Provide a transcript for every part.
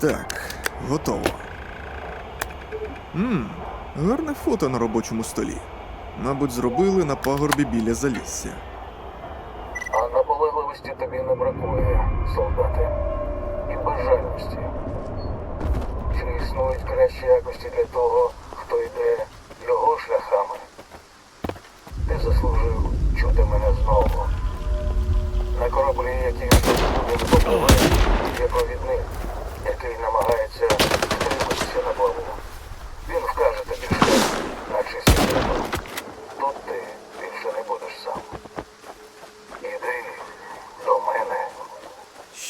Так, готово. Мм, гарне фото на робочому столі. Мабуть, зробили на пагорбі біля залісся. А наполегливості тобі не бракує, солдати. І бажальності. Чи існують кращі якості для того, хто йде його шляхами? Ти заслужив чути мене знову. На кораблі, який буде попливає, є провідник, який намагається втриматися на плаву. Він вкаже тобі шлях, наче сідемо. Тут ти більше не будеш сам. Іди до мене.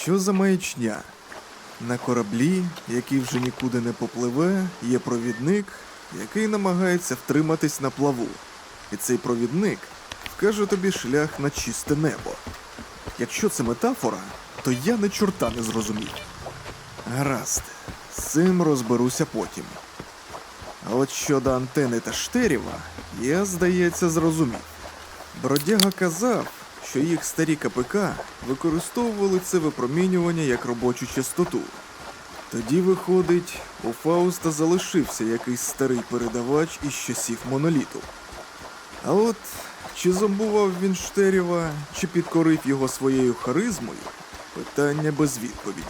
Що за маячня? На кораблі, який вже нікуди не попливе, є провідник, який намагається втриматись на плаву. І цей провідник вкаже тобі шлях на чисте небо. Якщо це метафора, то я не чорта не зрозумів. Гаразд, з цим розберуся потім. А от щодо антени та штеріва, я, здається, зрозумів. Бродяга казав, що їх старі КПК використовували це випромінювання як робочу частоту. Тоді, виходить, у Фауста залишився якийсь старий передавач із часів моноліту. А от чи зомбував він Штерєва, чи підкорив його своєю харизмою, питання без відповіді.